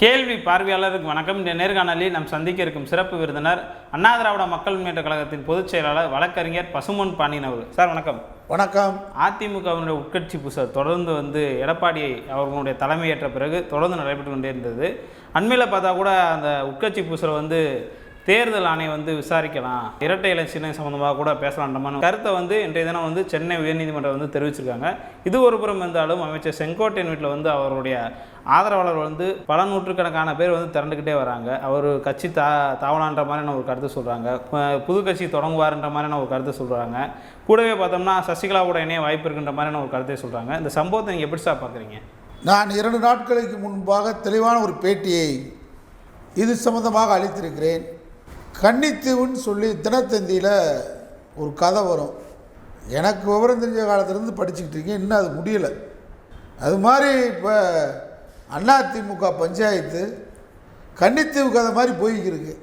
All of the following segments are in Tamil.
கேள்வி பார்வையாளருக்கு வணக்கம். இந்த நேர்காணலில் நாம் சந்திக்க இருக்கும் சிறப்பு விருந்தினர் அண்ணா திராவிட மக்கள் முன்னேற்ற கழகத்தின் பொதுச் செயலாளர் வழக்கறிஞர் பசுமொன் பாண்டியன் அவர்கள். சார் வணக்கம். வணக்கம். அதிமுகவினுடைய உட்கட்சி புசல் தொடர்ந்து வந்து எடப்பாடியை அவர்களுடைய தலைமையேற்ற பிறகு தொடர்ந்து நடைபெற்று கொண்டே இருந்தது. அண்மையில் பார்த்தா கூட அந்த உட்கட்சி புசல் வந்து தேர்தல் ஆணையம் வந்து விசாரிக்கலாம். இரட்டை இலட்சியம் சம்மந்தமாக கூட பேசலான்றமான கருத்தை வந்து இன்றைய தினம் வந்து சென்னை உயர்நீதிமன்றம் வந்து தெரிவிச்சிருக்காங்க. இது ஒரு புறம் இருந்தாலும் அமைச்சர் செங்கோட்டையன் வீட்டில் வந்து அவருடைய ஆதரவாளர் வந்து பல நூற்றுக்கணக்கான பேர் வந்து திரண்டுக்கிட்டே வராங்க. அவர் கட்சி தா தாவலான்ற மாதிரியான ஒரு கருத்து சொல்கிறாங்க புது கட்சி தொடங்குவார்ன்ற மாதிரியான ஒரு கருத்து சொல்கிறாங்க கூடவே பார்த்தோம்னா சசிகலாவோட இணைய வாய்ப்பு இருக்கின்ற மாதிரியான ஒரு கருத்தை சொல்கிறாங்க இந்த சம்பவத்தை நீங்கள் எப்படி சார் பார்க்குறீங்க? நான் இரண்டு நாட்களுக்கு முன்பாக தெளிவான ஒரு பேட்டியை இது சம்பந்தமாக அளித்திருக்கிறேன். கன்னித்தீவுன்னு சொல்லி தினத்தந்தியில் ஒரு கதை வரும். எனக்கு விவரம் தெரிஞ்ச காலத்துலேருந்து படிச்சுக்கிட்டு இருக்கேன். இன்னும் அது முடியலை. அது மாதிரி இப்போ அதிமுக பஞ்சாயத்து கன்னித்தீவு கதை மாதிரி போய்க்கிருக்கு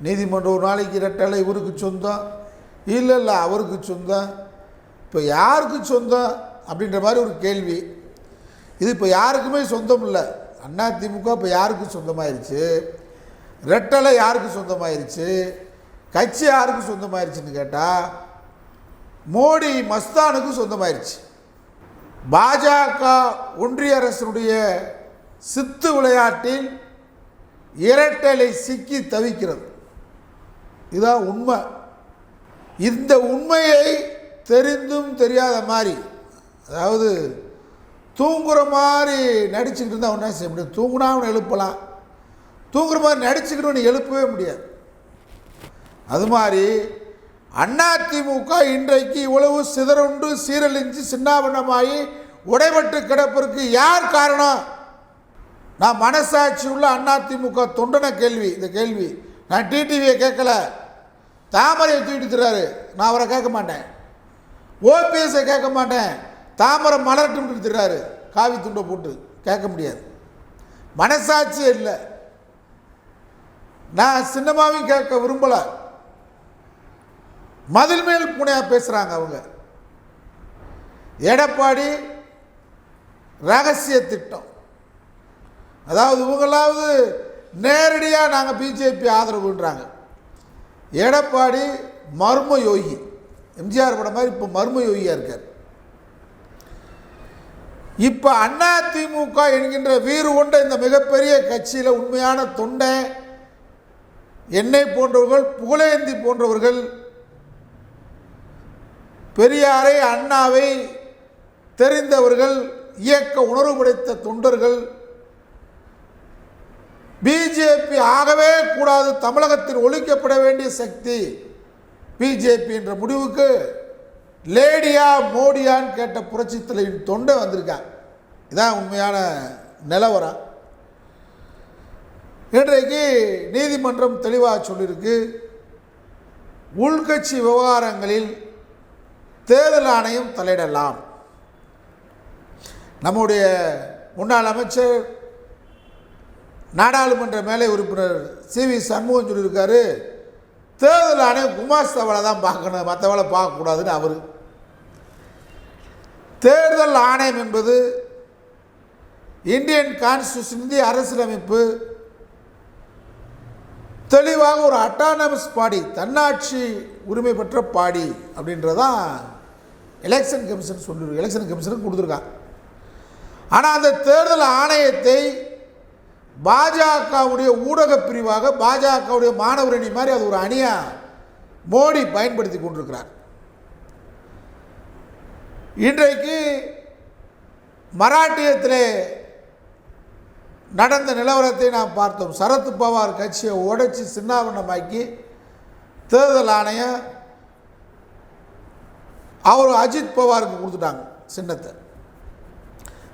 நீதிமன்றம் ஒரு நாளைக்கு இரட்டலை இவருக்கு சொந்தம். இல்லை இல்லை அவருக்கு சொந்தம். இப்போ யாருக்கு சொந்தம் அப்படின்ற மாதிரி ஒரு கேள்வி. இது இப்போ யாருக்குமே சொந்தம் இல்லை அதிமுக இப்போ யாருக்கு சொந்தமாயிருச்சு? ரெட்டலை யாருக்கு சொந்தமாயிருச்சு? கட்சி யாருக்கு சொந்தமாயிருச்சுன்னு கேட்டால் மோடி மஸ்தானுக்கு சொந்தமாயிருச்சு. பாஜக ஒன்றிய அரசனுடைய சித்து விளையாட்டில் இரட்டலை சிக்கி தவிக்கிறது. இதுதான் உண்மை. இந்த உண்மையை தெரிந்தும் தெரியாத மாதிரி அதாவது தூங்குற மாதிரி நடிச்சுக்கிட்டு இருந்தால் ஒன்றா செய்ய முடியும்? தூங்குனா அவனை எழுப்பலாம். தூங்குற மாதிரி நடிச்சுக்கிட்டு நீ எழுப்பவே முடியாது. அது மாதிரி அதிமுக இன்றைக்கு இவ்வளவு சிதறுண்டு சீரழிஞ்சு சின்னாபின்னமாகி உடைபட்டு கிடப்பிற்கு யார் காரணம்? நான் மனசாட்சி உள்ள அதிமுக தொண்டன கேள்வி இந்த கேள்வி. நான் டிடிவியை கேட்கல. தாமரையை தூக்கிட்டுறாரு நான் அவரை கேட்க மாட்டேன். ஓபிஎஸை கேட்க மாட்டேன். தாமரை மலர்ட்டு எடுத்துறாரு காவி துண்டை போட்டு கேட்க முடியாது. மனசாட்சியே இல்லை. நான் சின்னமாவையும் கேட்க விரும்பலை. மதில் மேல் பூனையாக பேசுகிறாங்க அவங்க. எடப்பாடி ரகசிய திட்டம். அதாவது இவங்களாவது நேரடியாக நாங்கள் பிஜேபி ஆதரவுன்றாங்க எடப்பாடி மர்ம யோகி. எம்ஜிஆர் படம் மாதிரி இப்போ மர்ம யோகியாக இருக்கார். இப்போ அதிமுக என்கின்ற வீறு கொண்ட இந்த மிகப்பெரிய கட்சியில் உண்மையான தொண்டை என்னை போன்றவர்கள் புகழேந்தி போன்றவர்கள் பெரியாரை அண்ணாவை தெரிந்தவர்கள் இயக்க உணர்வு படைத்த தொண்டர்கள் பிஜேபி ஆகவே கூடாது தமிழகத்தில் ஒழிக்கப்பட வேண்டிய சக்தி பிஜேபி என்ற முடிவுக்கு லேடியா மோடியான்னு கேட்ட புரட்சித்தலையின் தொண்டை வந்திருக்காங்க இதான் உண்மையான நிலவரம். இன்றைக்கு நீதிமன்றம் தெளிவாக சொல்லியிருக்கு உள்கட்சி விவகாரங்களில் தேர்தல் ஆணையம் தலையிடலாம். நம்முடைய முன்னாள் அமைச்சர் நாடாளுமன்ற மேலை உறுப்பினர் சி வி சண்முகம் சொல்லியிருக்காரு தேர்தல் ஆணையம் குமாஸ்தவளை தான் பார்க்கணும் மற்றவளை பார்க்கக்கூடாதுன்னு அவர். தேர்தல் ஆணையம் என்பது இந்தியன் கான்ஸ்டியூஷன் இந்திய அரசியலமைப்பு தெளிவாக ஒரு அட்டானமஸ் பாடி தன்னாட்சி உரிமை பெற்ற பாடி அப்படின்றதான் எலெக்ஷன் கமிஷன் சொல்லியிருக்கு. எலெக்ஷன் கமிஷனுக்கு கொடுத்துருக்காங்க. ஆனால் அந்த தேர்தல் ஆணையத்தை பாஜகவுடைய ஊடக பிரிவாக பாஜகவுடைய மாணவர் அணி மாதிரி அது ஒரு அணியாக மோடி பயன்படுத்தி கொண்டிருக்கிறார். இன்றைக்கு மராட்டியத்தில் நடந்த நிலவரத்தை நாம் பார்த்தோம். சரத் பவார் கட்சியை உடைச்சி சின்னாபண்ணமாக்கி தேர்தல் ஆணையம் அவர் அஜித் பவாருக்கு கொடுத்துட்டாங்க சின்னத்தை.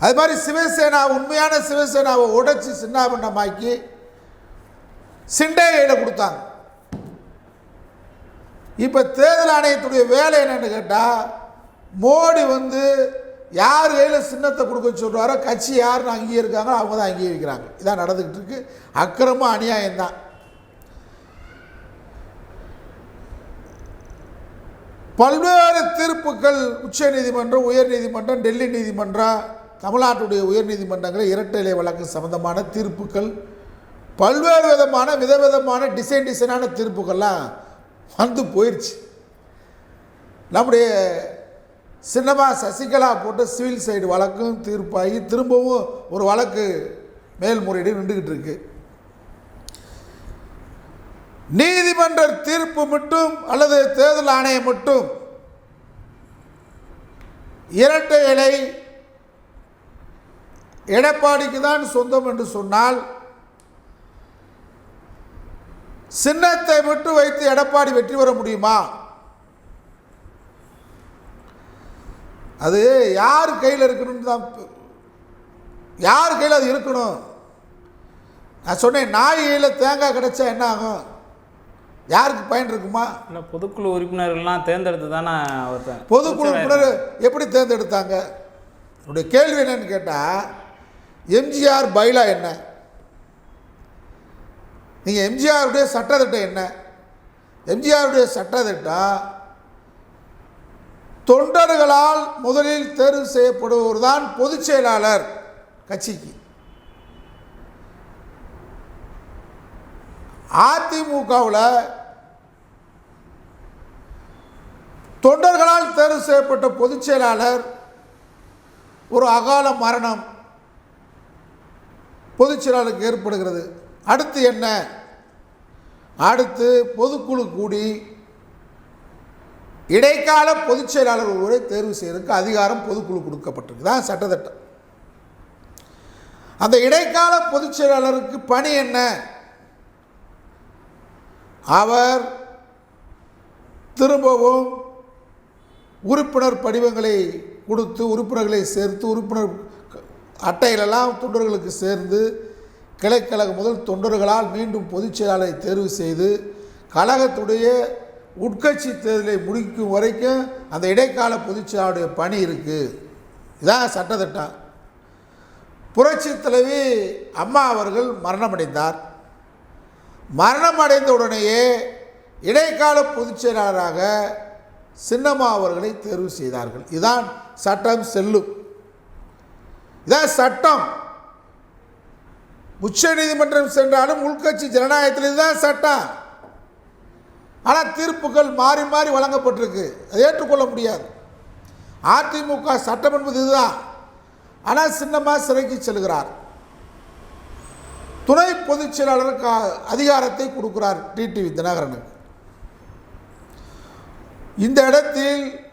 அது மாதிரி சிவசேனா உண்மையான சிவசேனாவை உடைச்சி சின்னாபண்ணமாக்கி சிண்டேகையில் கொடுத்தாங்க. இப்போ தேர்தல் ஆணையத்துடைய வேலை என்னென்னு கேட்டால் மோடி வந்து யார் கையில் சின்னத்தை கொடுக்க சொல்கிறாரோ கட்சி யாருன்னு இருக்காங்களோ அவங்க தான் அங்கேயே இருக்கிறாங்க. இதான் நடந்துக்கிட்டு இருக்கு. அக்கிரமம் அநியாயம்தான் பல்வேறு தீர்ப்புகள் உச்ச நீதிமன்றம் உயர் நீதிமன்றம் டெல்லி நீதிமன்றம் தமிழ்நாட்டுடைய உயர்நீதிமன்றங்களில் இரட்டை இலை வழக்கு சம்பந்தமான தீர்ப்புகள் பல்வேறு விதமான விதவிதமான டிசைன் டிசைனான தீர்ப்புகள்லாம் வந்து போயிடுச்சு நம்முடைய சின்னமா சசிகலா போட்டு சிவில் சைடு வழக்கும் தீர்ப்பாகி திரும்பவும் ஒரு வழக்கு மேல்முறையீடு நின்றுக்கிட்டு இருக்கு. நீதிமன்ற தீர்ப்பு மட்டும் அல்லது தேர்தல் ஆணையம் மட்டும் இரட்டை இலை எடப்பாடிக்கு தான் சொந்தம் என்று சொன்னால் சின்னத்தை மட்டும் வைத்து எடப்பாடி வெற்றி பெற முடியுமா? அது யார் கையில் இருக்கணும்னு தான் யார் கையில் அது இருக்கணும்? நான் சொன்னேன் நாய் கையில் தேங்காய் கிடைச்சா என்ன ஆகும்? யாருக்கு பயன் இருக்குமா? இல்லை பொதுக்குழு உறுப்பினர்கள்லாம் தேர்ந்தெடுத்து தானே ஒருத்தன்? பொதுக்குழு உறுப்பினர் எப்படி தேர்ந்தெடுத்தாங்க? என்னுடைய கேள்வி என்னன்னு கேட்டால் எம்ஜிஆர் பைலா என்ன? நீங்கள் எம்ஜிஆருடைய சட்டத்திட்டம் என்ன? எம்ஜிஆருடைய சட்டத்திட்டம் தொண்டர்களால் முதலில் தேர்வு செய்யப்படுபவர் தான் பொதுச் செயலாளர் கட்சிக்கு. அதிமுகவில் தொண்டர்களால் தேர்வு செய்யப்பட்ட பொதுச் செயலாளர் ஒரு அகால மரணம் பொதுச் செயலாளருக்கு ஏற்படுகிறது. அடுத்து என்ன? அடுத்து பொதுக்குழு கூடி இடைக்கால பொதுச் செயலாளர் ஒருவரை தேர்வு செய்வதற்கு அதிகாரம் பொதுக்குழு கொடுக்கப்பட்டிருக்கு. தான் சட்டத்திட்டம். அந்த இடைக்கால பொதுச் செயலாளருக்கு பணி என்ன? அவர் திரும்பவும் உறுப்பினர் படிவங்களை கொடுத்து உறுப்பினர்களை சேர்த்து உறுப்பினர் அட்டையிலெல்லாம் தொண்டர்களுக்கு சேர்ந்து கிளைக்கழகம் முதல் தொண்டர்களால் மீண்டும் பொதுச் செயலாளரை தேர்வு செய்து கழகத்துடைய உட்கட்சி தேர்தலை முடிக்கும் வரைக்கும் அந்த இடைக்கால பொதுச் பணி இருக்குது இதான் சட்டத்திட்டம் புரட்சி தலைவி அம்மா அவர்கள் மரணமடைந்தார். மரணம் அடைந்த உடனேயே இடைக்கால பொதுச் செயலாளராக சின்னம்மா அவர்களை தேர்வு செய்தார்கள். இதான் சட்டம் செல்லும் இதான் சட்டம். உச்ச நீதிமன்றம் சென்றாலும் உள்கட்சி ஜனநாயகத்தில் இதுதான் சட்டம். ஆனால் தீர்ப்புகள் மாறி மாறி வழங்கப்பட்டிருக்கு. அதை ஏற்றுக்கொள்ள முடியாது. அதிமுக சட்டம் என்பது இதுதான். ஆனால் சின்னம்மா சிறைக்கு செல்கிறார். துணை பொதுச் செயலாளருக்கு அதிகாரத்தை கொடுக்கிறார் டிடிவி தினகரனுக்கு இந்த இடத்தில்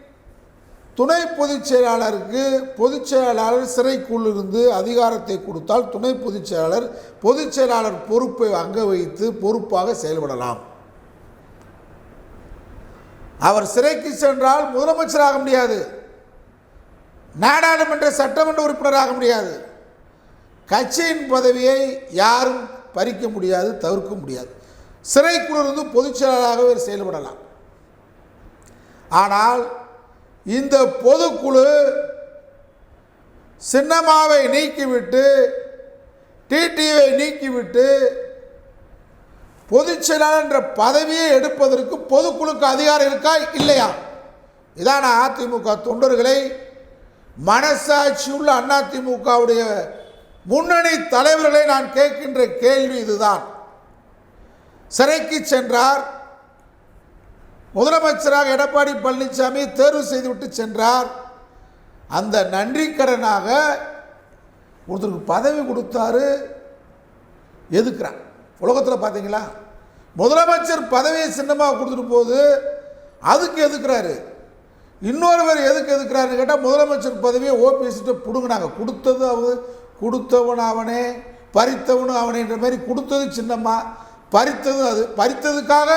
துணை பொதுச் செயலாளருக்கு பொதுச் செயலாளர் சிறைக்குள் இருந்து அதிகாரத்தை கொடுத்தால் துணை பொதுச் செயலாளர் பொதுச் செயலாளர் பொறுப்பை அங்க வைத்து பொறுப்பாக செயல்படலாம். அவர் சிறைக்கு சென்றால் முதலமைச்சராக முடியாது. நாடாளுமன்ற சட்டமன்ற உறுப்பினராக முடியாது. கட்சியின் பதவியை யாரும் பறிக்க முடியாது தவிர்க்க முடியாது. சிறைக்குள்ளிருந்து பொதுச் செயல்படலாம். ஆனால் இந்த பொதுக்குழு சின்னமாவை நீக்கிவிட்டு டிடிவை நீக்கிவிட்டு பொதுச் செயலாளர் என்ற பதவியை எடுப்பதற்கு பொதுக்குழுக்கு அதிகாரம் இருக்கா இல்லையா? இதான அதிமுக தொண்டர்களை மனசாட்சி உள்ள அதிமுகவுடைய முன்னணி தலைவர்களை நான் கேட்கின்ற கேள்வி இதுதான். சிறைக்கு சென்றார். முதலமைச்சராக எடப்பாடி பழனிசாமி தேர்வு செய்துவிட்டு சென்றார். அந்த நன்றிக்கடனாக ஒருத்தருக்கு பதவி கொடுத்தாரு. எதுக்குறான்? உலகத்தில் பார்த்தீங்களா முதலமைச்சர் பதவியை சின்னமாக கொடுத்துட்டு போது அதுக்கு எதுக்குறாரு? இன்னொருவர் எதுக்கு எதுக்குறாருன்னு கேட்டால் முதலமைச்சர் பதவியை ஓபிஎஸ்கிட்ட பிடுங்கினாங்க. கொடுத்தது அவ கொடுத்தவன் அவனே பறித்தவனும் அவனேன்ற மாதிரி கொடுத்தது சின்னம்மா. பறித்தது அது. பறித்ததுக்காக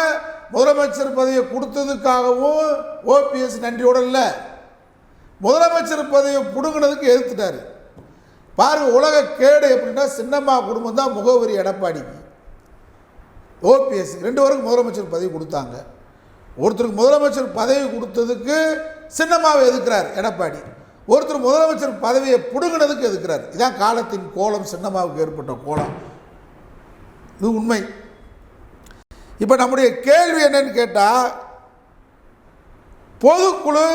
முதலமைச்சர் பதவியை கொடுத்ததுக்காகவும் ஓபிஎஸ் நன்றியோட இல்லை. முதலமைச்சர் பதவியை பிடுங்கினதுக்கு எதிர்த்துட்டார். பாருங்க உலக கேடு எப்படின்னா சின்னம்மா குடும்பம் தான் முகவரி எடப்பாடிக்கு. ஓபிஎஸ் ரெண்டு பேருக்கு முதலமைச்சர் பதவி கொடுத்தாங்க. ஒருத்தருக்கு முதலமைச்சர் பதவி கொடுத்ததுக்கு சின்னமாவை எதுக்கிறார்? எடப்பாடி. ஒருத்தர் முதலமைச்சர் பதவியை பிடுங்கினதுக்கு எதுக்கிறார்? இதான் காலத்தின் கோலம் சின்னமாவுக்கு ஏற்பட்ட கோலம். இது உண்மை. இப்போ நம்முடைய கேள்வி என்னன்னு கேட்டால் பொதுக்குழு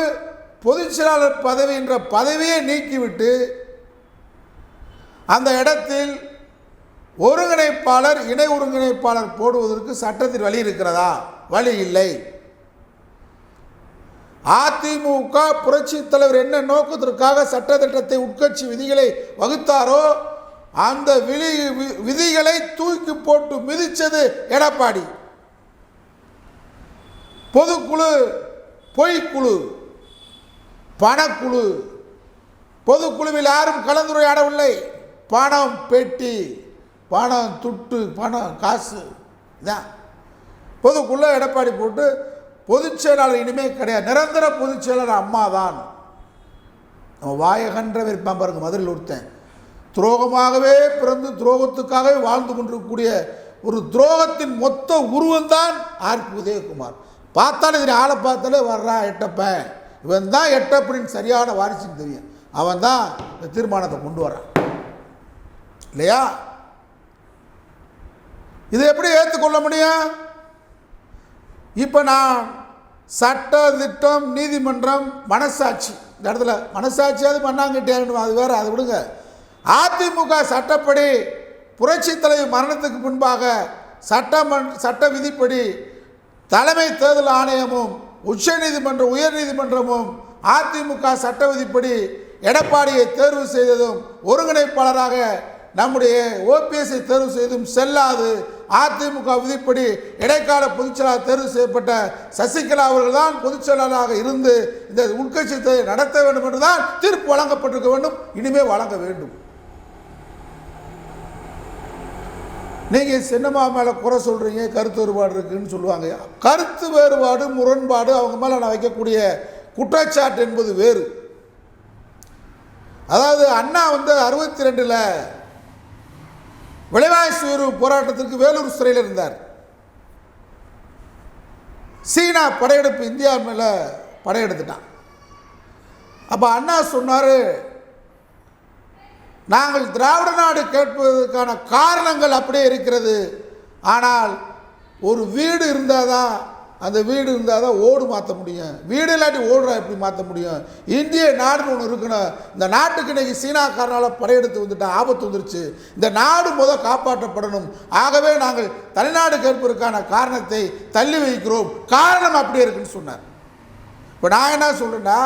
பொதுச் செயலாளர் பதவி என்ற பதவியை நீக்கிவிட்டு அந்த இடத்தில் ஒருங்கிணைப்பாளர் இணை ஒருங்கிணைப்பாளர் போடுவதற்கு சட்டத்தில் வழி இருக்கிறதா? வழி இல்லை. அதிமுக புரட்சி தலைவர் என்ன நோக்கத்திற்காக சட்டத்திட்டத்தை உட்கட்சி விதிகளை வகுத்தாரோ அந்த விதி வி- விதிகளை தூக்கி போட்டு மிதித்தது எடப்பாடி. பொதுக்குழு பொய்க்குழு பணக்குழு. பொதுக்குழுவில் யாரும் கலந்துரையாடவில்லை. பணம் பெட்டி. பணம் துட்டு பணம் காசு இதான். பொதுக்குள்ள எடப்பாடி போட்டு பொதுச் செயலாளர் இனிமே கிடையாது. நிரந்தர பொதுச் செயலாளர் அம்மா தான் நம்ம வாயகன்ற விருப்பம் பாருங்க மதுரையில் ஒருத்தன். துரோகமாகவே பிறந்து துரோகத்துக்காகவே வாழ்ந்து கொண்டிருக்கக்கூடிய ஒரு துரோகத்தின் மொத்த உருவம்தான் ஆர்பி உதயகுமார். பார்த்தாலே இதில் ஆளை பார்த்தாலே வர்றான் எட்டப்பன் இவன் தான் எட்டப்பனின் சரியான வாரிசுன்னு தெரியும். அவன் தான் இந்த தீர்மானத்தை கொண்டு வரான் இல்லையா? இதை எப்படி ஏற்றுக்கொள்ள முடியும்? இப்போ நான் சட்ட திட்டம் நீதிமன்றம் மனசாட்சி. இந்த இடத்துல மனசாட்சியாவது பண்ணாங்கிட்டேன் அது வேறு அது விடுங்க. அதிமுக சட்டப்படி புரட்சித் தலைவர் மரணத்துக்கு முன்பாக சட்டமன் சட்ட விதிப்படி தலைமை தேர்தல் ஆணையமும் உச்சநீதிமன்றம் உயர்நீதிமன்றமும் அதிமுக சட்ட விதிப்படி எடப்பாடியை தேர்வு செய்ததும் ஒருங்கிணைப்பாளராக நம்முடைய ஓபிஎஸ்ஐ தேர்வு செய்தும் செல்லாது அதிமுக விதிப்படி இடைக்கால பொதுச்செயலாளர் தேர்வு செய்யப்பட்ட சசிகலா அவர்கள் தான் பொதுச்செயலாளராக இருந்து இந்த உட்கட்சி தேர்தலை நடத்த வேண்டும் என்றுதான் தீர்ப்பு வழங்கப்பட்டிருக்க வேண்டும். இனிமே வழங்க வேண்டும். நீங்கள் சின்னம்மா மேலே குறை சொல்கிறீங்க கருத்து வேறுபாடு இருக்குன்னு சொல்லுவாங்க. கருத்து வேறுபாடு முரண்பாடு அவங்க மேலே நான் வைக்கக்கூடிய குற்றச்சாட்டு என்பது வேறு. அதாவது அண்ணா வந்து அறுபத்தி ரெண்டில் விலைவாசி உயர்வு போராட்டத்திற்கு வேலூர் சிறையில் இருந்தார். சீனா படையெடுப்பு இந்தியா மேலே படையெடுத்துட்டான். அப்போ அண்ணா சொன்னார் நாங்கள் திராவிட நாடு கேட்பதற்கான காரணங்கள் அப்படியே இருக்கிறது. ஆனால் ஒரு வீடு இருந்தால் தான் அந்த வீடு இருந்தால் தான் ஓடு மாற்ற முடியும். வீடு இல்லாட்டி ஓடுறா எப்படி மாற்ற முடியும்? இந்திய நாடுன்னு ஒன்று இருக்கணும் இந்த நாட்டுக்கு இன்றைக்கி சீனாக்காரனால் படையெடுத்து வந்துட்டான் ஆபத்து வந்துருச்சு. இந்த நாடு முதல் காப்பாற்றப்படணும். ஆகவே நாங்கள் தனிநாடு கேட்பதற்கான காரணத்தை தள்ளி வைக்கிறோம். காரணம் அப்படியே இருக்குன்னு சொன்னார். இப்போ நான் என்ன சொல்கிறேன்னா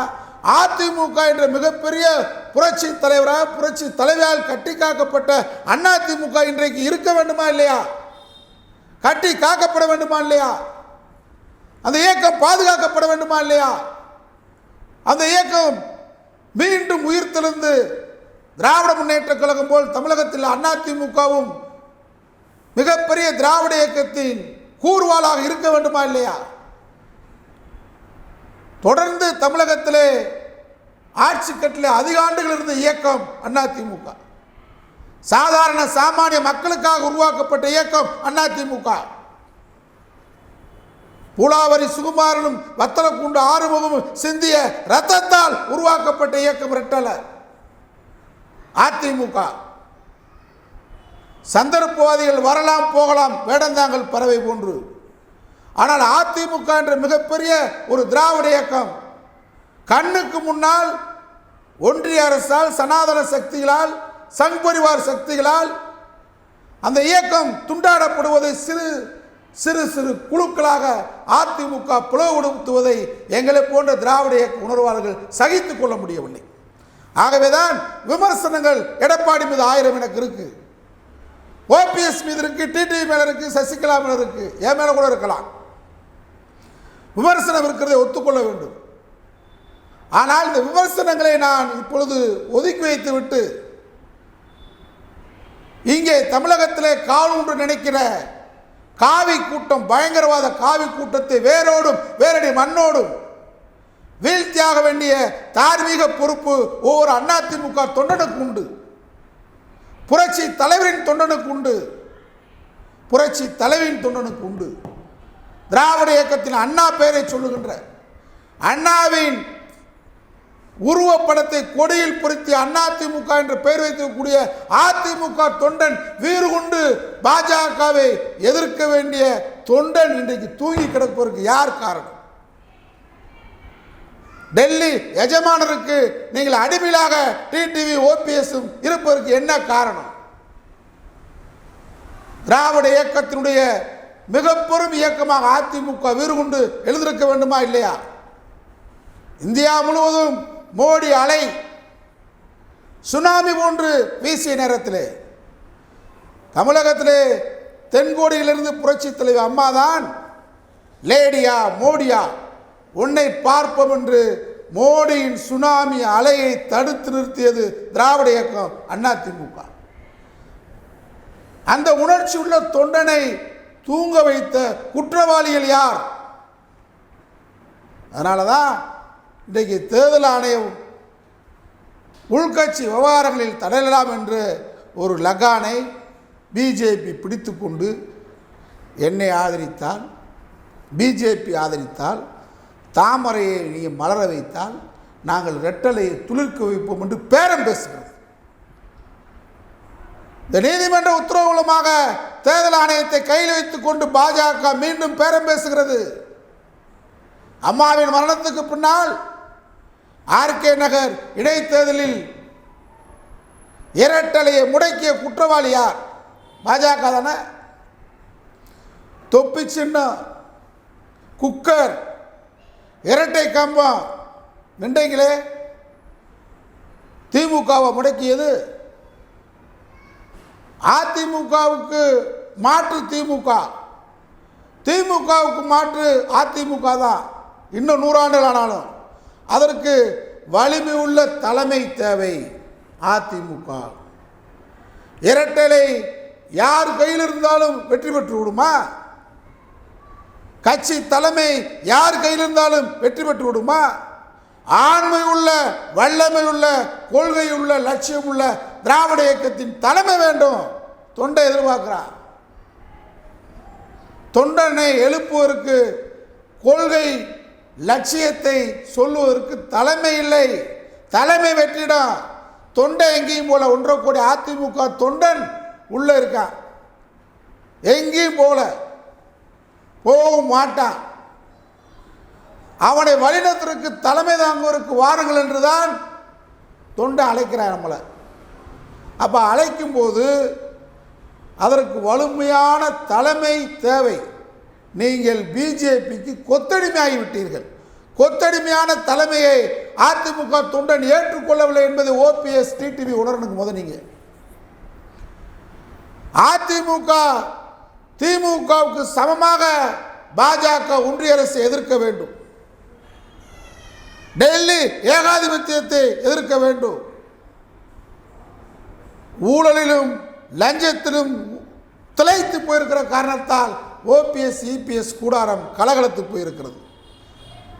அதிமுக என்ற மிகப்பெரிய புரட்சி தலைவராக புரட்சி தலைவரால் கட்டி காக்கப்பட்ட அதிமுக இன்றைக்கு இருக்க வேண்டுமா இல்லையா? கட்டி காக்கப்பட வேண்டுமா இல்லையா? அந்த இயக்கம் பாதுகாக்கப்பட வேண்டுமா இல்லையா? அந்த இயக்கம் மீண்டும் உயிர்த்தெழுந்து திராவிட முன்னேற்ற கழகம் போல் தமிழகத்தில் அதிமுகவும் மிகப்பெரிய திராவிட இயக்கத்தின் கூர்வாளாக இருக்க வேண்டுமா இல்லையா? தொடர்ந்து தமிழகத்திலே ஆட்சி கட்டிலே அதிக ஆண்டுகள் இருந்த இயக்கம் அதிமுக. சாதாரண சாமானிய மக்களுக்காக உருவாக்கப்பட்ட இயக்கம் அதிமுக. பூலாவரி சுகுமாரனும் வத்தலக்குண்டு ஆறுமுகமும் சிந்திய ரத்தத்தால் உருவாக்கப்பட்ட இயக்கம் ரெட்டல. அதிமுக. சந்தர்ப்பவாதிகள் வரலாம் போகலாம் வேடந்தாங்கல் பறவை போன்று. ஆனால் அதிமுக என்ற மிகப்பெரிய ஒரு திராவிட இயக்கம் கண்ணுக்கு முன்னால் ஒன்றிய அரசால் சனாதன சக்திகளால் சங் பரிவார் சக்திகளால் அந்த இயக்கம் துண்டாடப்படுவதை சிறு சிறு சிறு குழுக்களாக அதிமுக பிளவுபடுத்துவதை எங்களை போன்ற திராவிட இயக்க உணர்வாளர்கள் சகித்து கொள்ள முடியவில்லை. ஆகவேதான் விமர்சனங்கள் எடப்பாடி மீது ஆயிரம் எனக்கு இருக்கு. ஓபிஎஸ் மீது இருக்கு டிடிவி மேல இருக்கு சசிகலா மேல இருக்கு என் மேல கூட இருக்கலாம். விமர்சனம் இருக்கிறதை ஒத்துக்கொள்ள வேண்டும். ஆனால் இந்த விமர்சனங்களை நான் இப்பொழுது ஒதுக்கி வைத்து விட்டு இங்கே தமிழகத்திலே காலூன்று நினைக்கிற காவி கூட்டம் பயங்கரவாத காவி கூட்டத்தை வேரோடும் வேரடி மண்ணோடும் வீழ்த்தியாக வேண்டிய தார்மீக பொறுப்பு ஒவ்வொரு அதிமுக தொண்டனுக்கு உண்டு. புரட்சி தலைவரின் தொண்டனுக்கு உண்டு. புரட்சி தலைவியின் தொண்டனுக்கு உண்டு. திராவிட இயக்கத்தின் அண்ணா பெயரை சொல்லுகின்ற அண்ணாவின் உருவப்படத்தை கொடியில் பொருத்தி அதிமுக என்று பெயர் வைத்திருக்கக்கூடிய அதிமுக தொண்டன் வீறு கொண்டு பாஜகவை எதிர்க்க வேண்டிய தொண்டன் இன்றைக்கு தூங்கி கிடப்பதற்கு யார் காரணம்? டெல்லி எஜமானருக்கு நீங்கள் அடிமையிலாக டிடிவி ஓபிஎஸும் இருப்பதற்கு என்ன காரணம்? திராவிட இயக்கத்தினுடைய மிக பெரும் இயக்கமாக அதிமுக வீறு கொண்டு எழுந்திருக்க வேண்டுமா இல்லையா? இந்தியா முழுவதும் மோடி அலை சுனாமி போன்று வீசிய நேரத்தில் தமிழகத்திலே தென்கோடியிலிருந்து புரட்சி தலைவர் அம்மாதான் லேடியா மோடியா உன்னை பார்ப்போம் என்று மோடியின் சுனாமி அலையை தடுத்து நிறுத்தியது திராவிட இயக்கம் அண்ணா திமுக. அந்த உணர்ச்சி உள்ள தொண்டனை தூங்க வைத்த குற்றவாளிகள் யார்? அதனால தான் இன்றைக்கு தேர்தல் ஆணையம் உள்கட்சி விவகாரங்களில் தடையிடலாம் என்று ஒரு லகானை பிஜேபி பிடித்து கொண்டு என்னை ஆதரித்தால் பிஜேபி ஆதரித்தால் தாமரையை நீ மலர வைத்தால் நாங்கள் ரெட்டலையை துளிர்க்க வைப்போம் என்று பேரம் பேசுகிறது. இந்த நீதிமன்ற உத்தரவு மூலமாக தேர்தல் ஆணையத்தை கையில் வைத்துக் கொண்டு பாஜக மீண்டும் பேரம் பேசுகிறது. அம்மாவின் மரணத்துக்கு பின்னால் ஆர்கே நகர் இடைத்தேர்தலில் இரட்டலையை முடக்கிய குற்றவாளி யார்? பாஜக தானே? தொப்பி சின்னம் குக்கர் இரட்டை கம்பம் நின்றைங்களே? திமுகவை முடக்கியது அதிமுகவுக்கு மாற்று திமுக. திமுகவுக்கு மாற்று அதிமுக தான். இன்னும் நூறாண்டுகள் ஆனாலும். அதற்கு வலிமை உள்ள தலைமை தேவை. அதிமுக. இரட்டலை யார் கையில் இருந்தாலும் வெற்றி பெற்று விடுமா? கட்சி தலைமை யார் கையில் இருந்தாலும் வெற்றி பெற்று விடுமா? ஆண்மை உள்ள வல்லமை உள்ள கொள்கை உள்ள லட்சியம் உள்ள திராவிட இயக்கத்தின் தலைமை வேண்டும். தொண்டை எதிர்பார்க்கிறார். தொண்டனை எழுப்புவதற்கு கொள்கை லட்சியத்தை சொல்லுவதற்கு தலைமை இல்லை. தலைமை வெற்றிடம் தொண்டை எங்கேயும் போல ஒன்றக்கூடிய அதிமுக தொண்டன் உள்ளே இருக்கான் எங்கேயும் போல போகவும் மாட்டான். அவனை வழிநடத்துறதுக்கு தலைமை தாங்குவதற்கு வாருங்கள் என்றுதான் தொண்டை அழைக்கிறான் நம்மளை. அப்போ அழைக்கும்போது அதற்கு வலிமையான தலைமை தேவை. நீங்கள் பிஜேபிக்கு கொத்தடிமையாகிவிட்டீர்கள். கொத்தடிமையான தலைமையை அதிமுக தொண்டன் ஏற்றுக்கொள்ளவில்லை என்பதை ஓபிஎஸ் டிடிவி உணரணுங்க முத நீங்கள் அதிமுக திமுகவுக்கு சமமாக பாஜக ஒன்றிய அரசு எதிர்க்க வேண்டும். டெல்லி ஏகாதிபத்தியத்தை எதிர்க்க வேண்டும். ஊழலிலும் லஞ்சத்திலும் திளைத்து போயிருக்கிற காரணத்தால் ஓபிஎஸ் இபிஎஸ் கூடாரம் கலகலத்து போயிருக்கிறது.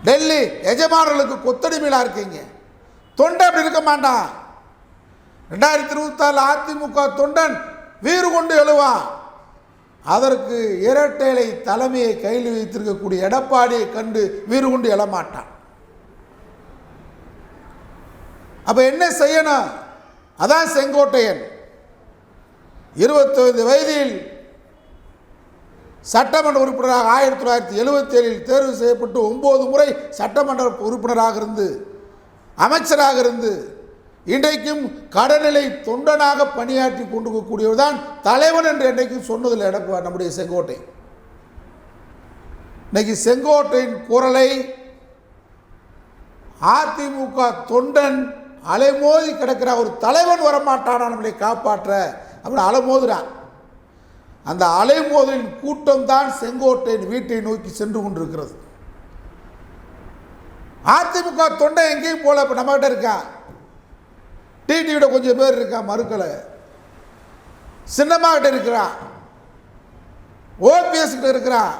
டெல்லி எஜமானர்களுக்கு கொத்தடிமையிலாக இருக்கீங்க. தொண்டை அப்படி இருக்க மாட்டான் ரெண்டாயிரத்தி இருபத்தாறு அதிமுக தொண்டன் வீறு கொண்டு எழுவான் அதற்கு இரட்டைலை தலைமையை கையில் வைத்திருக்கக்கூடிய எடப்பாடியை கண்டு வீறு கொண்டு எழமாட்டான் அப்போ என்ன செய்யணும்? அதான் செங்கோட்டையன். இருபத்தைந்து வயதில் சட்டமன்ற உறுப்பினராக ஆயிரத்தி தொள்ளாயிரத்தி எழுபத்தி ஏழில் தேர்வு செய்யப்பட்டு ஒம்பது முறை சட்டமன்ற உறுப்பினராக இருந்து அமைச்சராக இருந்து இன்றைக்கும் கடநிலை தொண்டனாக பணியாற்றி கொண்டு கூடியவர் தான் தலைவன் என்று என்றைக்கும் சொன்னதில் எடப்பா நம்முடைய செங்கோட்டை. இன்னைக்கு செங்கோட்டையின் குரலை அதிமுக தொண்டன் அலைமோதி கிடக்கிற ஒரு தலைவன் வரமாட்டானா நம்மளை காப்பாற்ற? அப்படின்னு அலைமோதுறான். அந்த அலைமோதலின் கூட்டம் தான் செங்கோட்டையின் வீட்டை நோக்கி சென்று கொண்டிருக்கிறது. அதிமுக தொண்டை எங்கேயும் போல இப்போ நம்மகிட்ட இருக்கா? டிடிவிட கொஞ்சம் பேர் இருக்கா? மறுக்கலை. சின்னம்மாகிட்ட இருக்கிறான் ஓபிஎஸ் கிட்ட இருக்கிறான்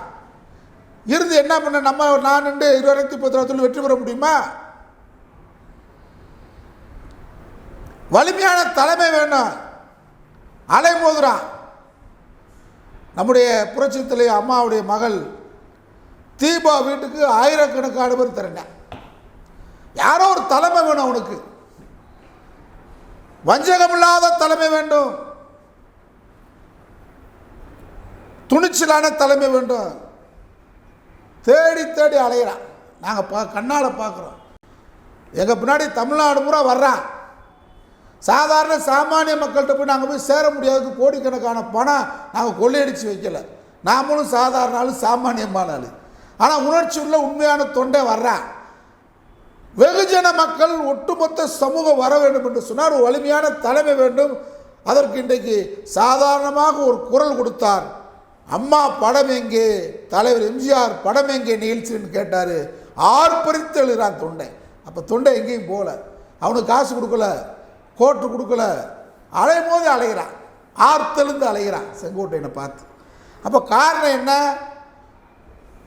இருந்து என்ன பண்ண நம்ம நான் நின்று இருபதாயிரத்தி பத்து வெற்றி பெற முடியுமா? வலிமையான தலைமை வேணும். அலைமோதுறான். நம்முடைய புரட்சித்தலை அம்மாவுடைய மகள் தீபா வீட்டுக்கு ஆயிரக்கணக்கான பேர் திரண்டான் யாரோ ஒரு தலைமை வேணும் அவனுக்கு. வஞ்சகமில்லாத தலைமை வேண்டும். துணிச்சலான தலைமை வேண்டும். தேடி தேடி அலையிறான். நாங்கள் பா கண்ணால் பார்க்குறோம் எங்கள் பின்னாடி தமிழ்நாடு பூரா வர்றான். சாதாரண சாமானிய மக்கள்கிட்ட போய் நாங்கள் போய் சேர முடியாததுக்கு கோடிக்கணக்கான பணம் நாங்கள் கொள்ளையடித்து வைக்கல. நாமளும் சாதாரண ஆள் சாமானியமான ஆள். ஆனால் உணர்ச்சி உள்ள உண்மையான தொண்டை வர்றான். வெகுஜன மக்கள் ஒட்டுமொத்த சமூகம் வர வேண்டும் என்று சொன்னார். ஒரு வலிமையான தலைமை வேண்டும். அதற்கு இன்றைக்கு சாதாரணமாக ஒரு குரல் கொடுத்தார். அம்மா படம் எங்கே? தலைவர் எம்ஜிஆர் படம் எங்கே? நிகழ்ச்சின்னு கேட்டார். ஆர்ப்பரித்து எழுகிறான் தொண்டை. அப்போ தொண்டை எங்கேயும் போகல. அவனுக்கு காசு கொடுக்கல. கோட்டு கொடுக்கல. அலையும் போது அலைகிறான் ஆர்த்தெழுந்து அலைகிறான் செங்கோட்டையனை பார்த்து. அப்போ காரணம் என்ன?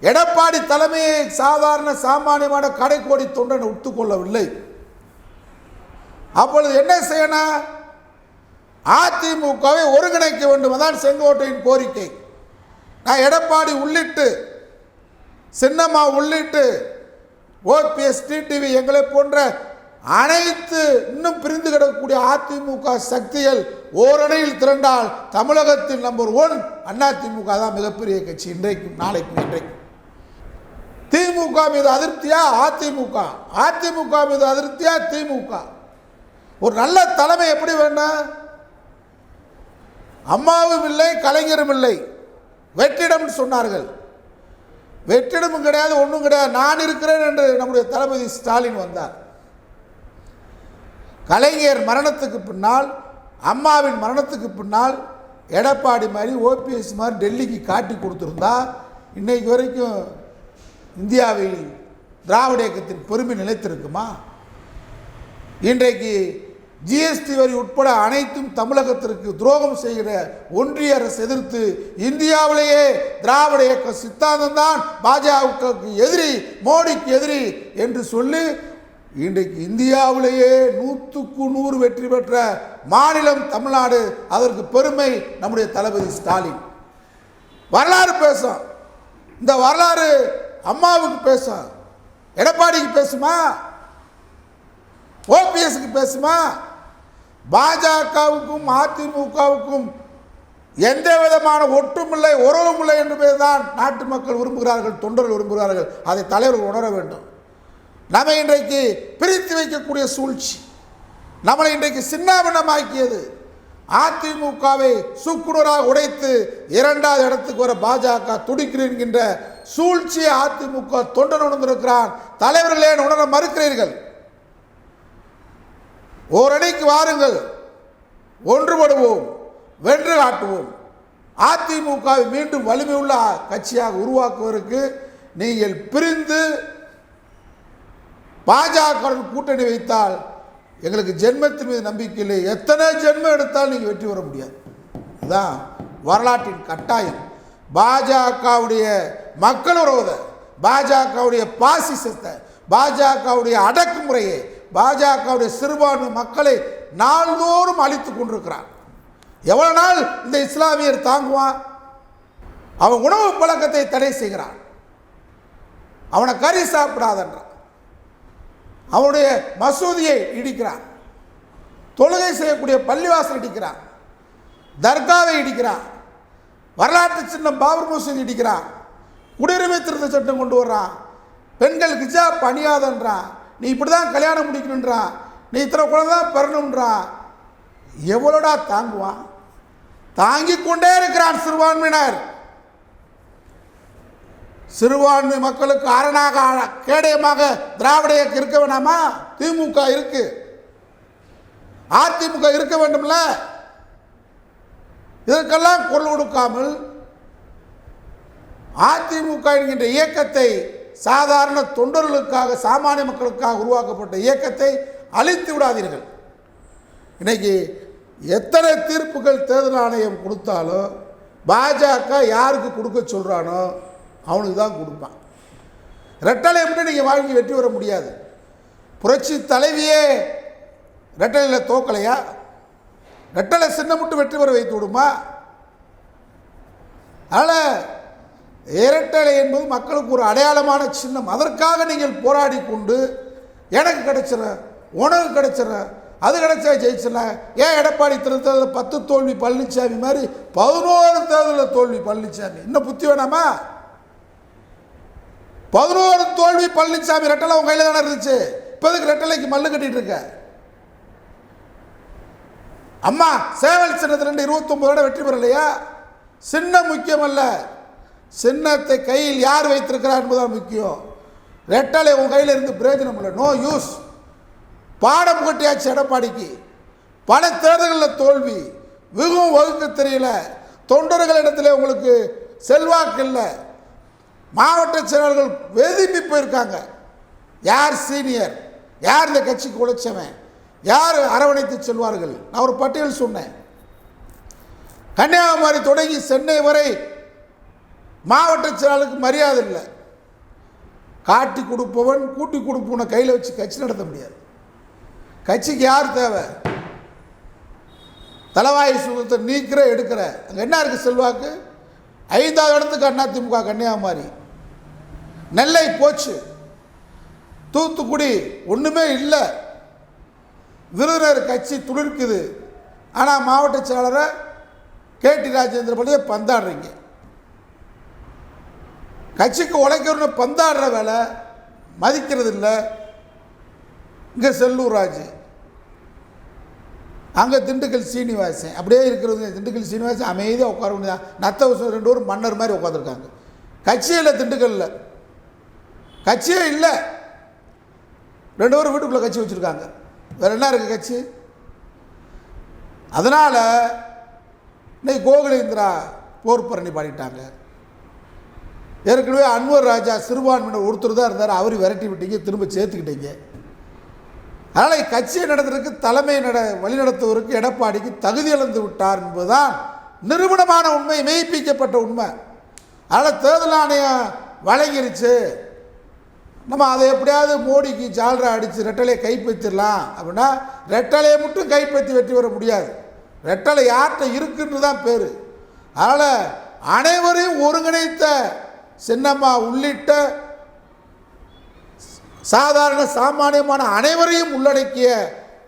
எடப்பாடி தலைமையை சாதாரண சாமானியமான கடைக்கோடி தொண்டனை ஒத்துக்கொள்ளவில்லை. அப்பொழுது என்ன செய்யணும்? அதிமுகவை ஒருங்கிணைக்க வேண்டும். அதான் செங்கோட்டையின் கோரிக்கை. நான் எடப்பாடி உள்ளிட்டு சின்னம்மா உள்ளிட்டு ஓபிஎஸ் டிடிவி எங்களை போன்ற அனைத்து இன்னும் பிரிந்து கிடக்கக்கூடிய அதிமுக சக்திகள் ஓரணையில் திரண்டால் தமிழகத்தில் நம்பர் ஒன் அதிமுக தான் மிகப்பெரிய கட்சி இன்றைக்கும் நாளைக்கும் இன்றைக்கும் திமுக மீது அதிருப்தியா? அதிமுக. அதிமுக மீது அதிருப்தியா? திமுக. ஒரு நல்ல தலைமை எப்படி வேணும் அம்மாவும் இல்லை கலைஞரும் இல்லை. வெற்றிடம் சொன்னார்கள். வெற்றிடமும் கிடையாது ஒன்றும் கிடையாது. நான் இருக்கிறேன் என்று நம்முடைய தளபதி ஸ்டாலின் வந்தார். கலைஞர் மரணத்துக்கு பின்னால் அம்மாவின் மரணத்துக்கு பின்னால் எடப்பாடி மாதிரி ஓபிஎஸ் மாதிரி டெல்லிக்கு காட்டி கொடுத்துருந்தா இன்றைக்கு வரைக்கும் இந்தியாவில் திராவிட இயக்கத்தின் பெருமை நிலைத்திருக்குமா? இன்றைக்கு ஜிஎஸ்டி வரி உட்பட அனைத்தும் தமிழகத்திற்கு துரோகம் செய்கிற ஒன்றிய அரசு எதிர்த்து இந்தியாவிலேயே திராவிட இயக்க சித்தாந்தம் தான் பாஜகவுக்கு எதிரி மோடிக்கு எதிரி என்று சொல்லி இன்றைக்கு இந்தியாவிலேயே நூற்றுக்கு நூறு வெற்றி பெற்ற மாநிலம் தமிழ்நாடு. அதற்கு பெருமை நம்முடைய தளபதி ஸ்டாலின். வரலாறு பேசும் இந்த வரலாறு அம்மாவுக்கு பேசும் எடப்பாடிக்கு பேசுமா? ஓபிஎஸ்க்கு பேசுமா? பாஜகவுக்கும் அதிமுகவுக்கும் எந்த விதமான ஒட்டுமில்லை உறவுமில்லை என்பதுதான் நாட்டு மக்கள் விரும்புகிறார்கள் தொண்டர்கள் விரும்புகிறார்கள். அதை தலைவர்கள் உணர வேண்டும். நம்மை இன்றைக்கு பிரித்து வைக்கக்கூடிய சூழ்ச்சி. நம்மளை இன்றைக்கு சின்னாபின்னமாக்கியது. அதிமுகவை சுக்குடராக உடைத்து இரண்டாவது இடத்துக்கு வர பாஜக துடிக்கிறேன் என்கின்ற சூழ்ச்சியை அதிமுக தொண்டன் உணர்ந்திருக்கிறான். தலைவர்களே உணர மறுக்கிறீர்கள். ஓரணிக்கு வாருங்கள். ஒன்றுபடுவோம். வென்று காட்டுவோம். அதிமுகவை மீண்டும் வலிமையுள்ள கட்சியாக உருவாக்குவதற்கு நீங்கள் பிரிந்து பாஜகவுடன் கூட்டணி வைத்தால் எங்களுக்கு ஜென்மத்தின் மீது நம்பிக்கை இல்லை. எத்தனை ஜென்மம் எடுத்தாலும் நீங்கள் வெற்றி பெற முடியாது. இதுதான் வரலாற்றின் கட்டாயம். பாஜகவுடைய மக்கள் உறவுதை பாஜகவுடைய பாசிசத்தை பாஜகவுடைய அடக்குமுறையை பாஜகவுடைய சிறுபான்மை மக்களை நாள்தோறும் அழித்து கொண்டிருக்கிறான் எவ்வளோ நாள் இந்த இஸ்லாமியர் தாங்குவான்? அவன் உணவு பழக்கத்தை தடை செய்கிறான். அவனை கறி சாப்பிடாதன்றான். அவனுடைய மசூதியை இடிக்கிறான். தொழுகை செய்யக்கூடிய பள்ளிவாசல் இடிக்கிறான். தர்காவை இடிக்கிறான். வரலாற்று சின்னம் பாபர் மசூதி இடிக்கிறான். குடியுரிமை திருத்த சட்டம் கொண்டு வர்றான். பெண்கள் ஹிஜாப் அணியாதன்றான். நீ இப்படி தான் கல்யாணம் முடிக்கணுன்றான். நீ இத்தனை குழந்தை தான் பெறணுன்றான் எவ்வளோடா தாங்குவான்? தாங்கிக் கொண்டே இருக்கிறான் சிறுபான்மையினர். சிறுபான்மை மக்களுக்கு அரணாக கேடயமாக திராவிட இயக்கம் இருக்க வேணாமா? திமுக இருக்கு. அதிமுக இருக்க வேண்டும்ல? இதற்கெல்லாம் குரல் கொடுக்காமல் அதிமுக என்கின்ற இயக்கத்தை சாதாரண தொண்டர்களுக்காக சாமானிய மக்களுக்காக உருவாக்கப்பட்ட இயக்கத்தை அழித்து விடாதீர்கள். இன்னைக்கு எத்தனை தீர்ப்புகள் தேர்தல் ஆணையம் கொடுத்தாலும் பாஜக யாருக்கு கொடுக்க சொல்கிறானோ அவனுக்கு தான் கொடுப்பான். ரெட்டலை மட்டும் நீங்கள் வாழ்க்கை வெற்றி பெற முடியாது. புரட்சி தலைவியே ரெட்டலையில் தோக்கலையா? ரெட்டலை சின்ன மட்டும் வெற்றி பெற வைத்து விடுமா? அதனால் இரட்டலை என்பது மக்களுக்கு ஒரு அடையாளமான சின்னம். அதற்காக நீங்கள் போராடி கொண்டு எனக்கு கிடைச்சிட உனக்கு கிடைச்சிட அது கிடைச்சா ஜெயிச்சல ஏன் எடப்பாடி தேர்தலில் பத்து தோல்வி பழனிசாமி மாதிரி பதினோரு தேர்தலில் தோல்வி பழனிசாமி இன்னும் புத்தி வேணாமா? பதினோரு தோல்வி பழனிசாமி ரெட்டலை உங்கள் கையில் தானே இருந்துச்சு. இப்போ ரெட்டலைக்கு மல்லு கட்டிட்டு இருக்க? அம்மா சேவல் சின்னத்தில் ரெண்டு இருபத்தொம்போதோட வெற்றி பெறலையா? சின்னம் முக்கியம் அல்ல சின்னத்தை கையில் யார் வைத்திருக்கிறார் என்பதுதான் முக்கியம். ரெட்டலை உன் கையில் இருந்து பிரயோஜனம் இல்லை. நோ யூஸ் பாடம் கட்டியாச்சு எடப்பாடிக்கு. பல தேர்தல்களில் தோல்வி. மிகவும் வகுக்க தெரியல. தொண்டர்களிடத்தில் உங்களுக்கு செல்வாக்கு இல்லை. மாவட்ட செயலாளர்கள் வெதும்பி போயிருக்காங்க. யார் சீனியர்? யார் இந்த கட்சிக்கு உழைச்சவன்? யார் அரவணைத்து செல்வார்கள்? நான் ஒரு பட்டியல் சொன்னேன். கன்னியாகுமரி தொடங்கி சென்னை வரை மாவட்ட செயலாளருக்கு மரியாதை இல்லை. காட்டி கொடுப்பவன் கூட்டி கொடுப்பவனை கையில் வச்சு கட்சி நடத்த முடியாது. கட்சிக்கு யார் தேவை? தலவாய் சுகத்தை நீக்கிற எடுக்கிற. அங்கே என்ன இருக்குது செல்வாக்கு? ஐந்தாவது இடத்துக்கு அதிமுக கன்னியாகுமரி. நெல்லை போச்சு. தூத்துக்குடி ஒன்றுமே இல்லை. விருதுநர் கட்சி துளிர்க்குது. ஆனால் மாவட்ட செயலாளரை கேடி ராஜேந்திர பள்ளியை பந்தாடுறீங்க. கட்சிக்கு உழைக்கிறன்னு பந்தாடுற வேலை மதிக்கிறது இல்லை இங்கே செல்லூர் ராஜு. அங்கே திண்டுக்கல் சீனிவாசன். அப்படியே இருக்கிறது திண்டுக்கல் சீனிவாசன் அமைதியாக உட்கார முடியாது நத்த ரெண்டு பேரும் மன்னர் மாதிரி உட்காந்துருக்காங்க கட்சியில் இல்லை திண்டுக்கல்ல. கட்சியே இல்லை. ரெண்டு பேரும் வீட்டுக்குள்ளே கட்சி வச்சுருக்காங்க. வேறு என்ன இருக்குது கட்சி? அதனால் இன்னைக்கு கோகுலேந்திரா போர் பரணி பாடிட்டாங்க. ஏற்கனவே அன்வர் ராஜா சிறுபான்மையினர் ஒருத்தர் தான் இருந்தார். அவரை விரட்டி விட்டீங்க திரும்ப சேர்த்துக்கிட்டீங்க. அதனால் கட்சியை நடத்துறதுக்கு தலைமை நட வழிநடத்துவதற்கு எடப்பாடிக்கு தகுதி இழந்து விட்டார் என்பதுதான் நிறுவனமான உண்மை மெய்ப்பிக்கப்பட்ட உண்மை. அதனால் தேர்தல் ஆணையம் வழங்கிருச்சு. நம்ம அதை எப்படியாவது மோடிக்கு ஜால்ரா அடித்து ரெட்டலையை கைப்பற்றிடலாம் அப்படின்னா ரெட்டலையை மட்டும் கைப்பற்றி வெற்றி பெற முடியாது. ரெட்டலை யார்கிட்ட இருக்குன்னு தான் பேர். அதனால் அனைவரையும் ஒருங்கிணைத்த சின்னம்மா உள்ளிட்ட சாதாரண சாமானியமான அனைவரையும் உள்ளடக்கிய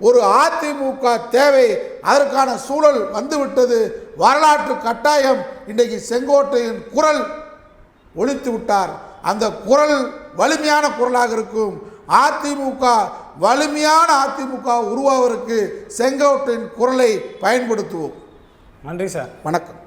ஒரு அதிமுக தேவை. அதற்கான சூழல் வந்துவிட்டது. வரலாற்று கட்டாயம். இன்றைக்கு செங்கோட்டையின் குரல் ஒழித்து விட்டார். அந்த குரல் வலிமையான குரலாக இருக்கும். அதிமுக வலிமையான அதிமுக உருவாவதற்கு செங்கோட்டையின் குரலை பயன்படுத்துவோம். நன்றி சார். வணக்கம்.